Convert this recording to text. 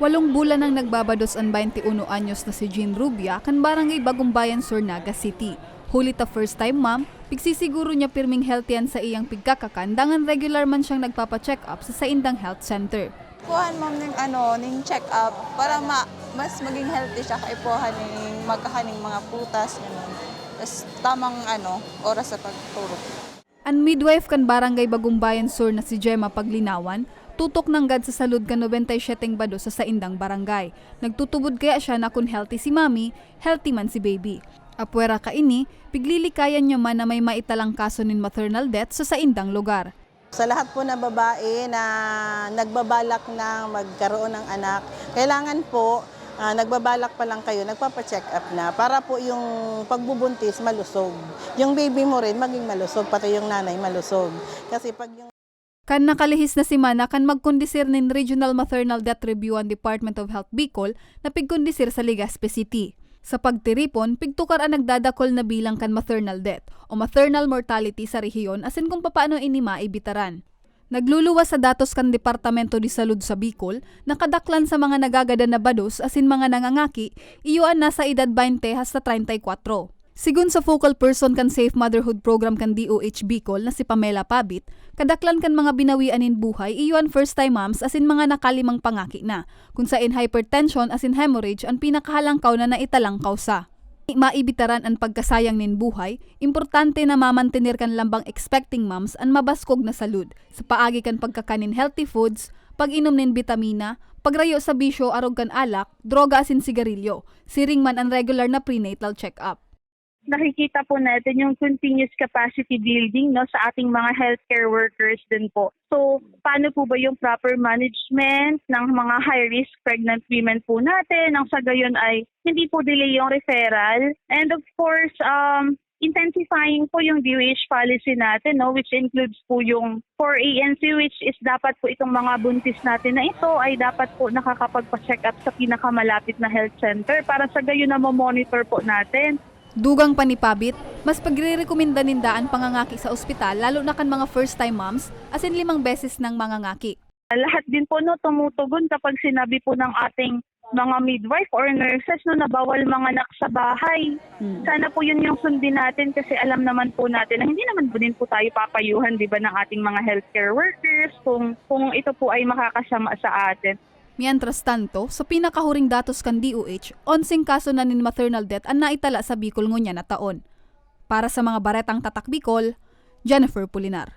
Walong bulan nang nagbabados ang 21 anyos na si Jean Rubia kan barangay Bagumbayan, Sornaga City. Huli ta first time ma'am, pigsisiguro niya pirming healthy yan sa iyang pigkakakan dangan regular man siyang nagpapa-check up sa Saindang Health Center. Kuhan ma'am ng ano, ning check up para ma mas maging healthy siya kay puhan ning magkakaning mga prutas ganun. Tapos tamang ano, oras sa pagtulog. Ang midwife kan barangay Bagumbayan Sur na si Gemma Paglinawan, tutok ng gad sa salud ka 97 bado sa saindang barangay. Nagtutubod kaya siya na kung healthy si mami, healthy man si baby. Apwera ka ini, piglilikayan niya man na may maitalang kaso nin maternal death sa saindang lugar. Sa lahat po na babae na nagbabalak na magkaroon ng anak, kailangan po ah, nagbabalak pa lang kayo, nagpapa-check up na para po yung pagbubuntis malusog. Yung baby mo rin maging malusog, pati yung nanay malusog. Kasi pag yung Kan nakalihis na si Mana kan magkondisir nin Regional Maternal Death Review ang Department of Health Bicol na pigkondisir sa Legazpi City. Sa pagtiripon, pigtukar ang nagdadakol na bilang kan maternal death o maternal mortality sa rehiyon asin kung papaano ini maibitaran. Nagluluwas sa datos kan Departamento di Salud sa Bicol, nakadaklan sa mga nagagada na bados asin mga nangangaki, iyuan na sa edad 20 hasta 34. Sigun sa focal person kan Safe Motherhood Program kan DOH Bicol na si Pamela Pabit, kadaklan kan mga binawianin buhay iyuan first time moms asin mga nakalimang pangaki na, kung sa in hypertension asin hemorrhage ang pinakahalangkaw na naitalang kausa. Maibitaran ang pagkasayang nin buhay, importante na mamantenir kan lambang expecting moms ang mabaskog na salud sa paagi kan pagkakanin healthy foods, pag-inom nin bitamina, pagrayo sa bisyo arog kan alak, droga asin sigarilyo, siring man ang regular na prenatal check-up. Nakikita po natin yung continuous capacity building no sa ating mga healthcare workers din po. So, paano po ba yung proper management ng mga high-risk pregnant women po natin? Nang sa gayon ay hindi po delay yung referral. And of course, um, intensifying po yung DOH policy natin, no, which includes po yung 4ANC, which is dapat po itong mga buntis natin na ito ay dapat po nakakapagpa-check up sa pinakamalapit na health center para sa gayon na monitor po natin Dugang panipabit, mas pagre-rekomenda nindaan pangangaki sa ospital lalo na kan mga first-time moms asin limang beses ng mangangaki. lahat din po no tumutugon kapag sinabi po ng ating mga midwife or nurses no na bawal mga anak sa bahay. Sana po yun yung sundin natin kasi alam naman po natin na hindi naman po din po tayo papayuhan 'di ba ng ating mga healthcare workers kung kung ito po ay makakasama sa atin. Mientras tanto, sa pinakahuring datos kan DOH, 11 kaso na nin maternal death ang naitala sa Bicol ngunya na taon. Para sa mga baretang tatak Bicol, Jennifer Pulinar.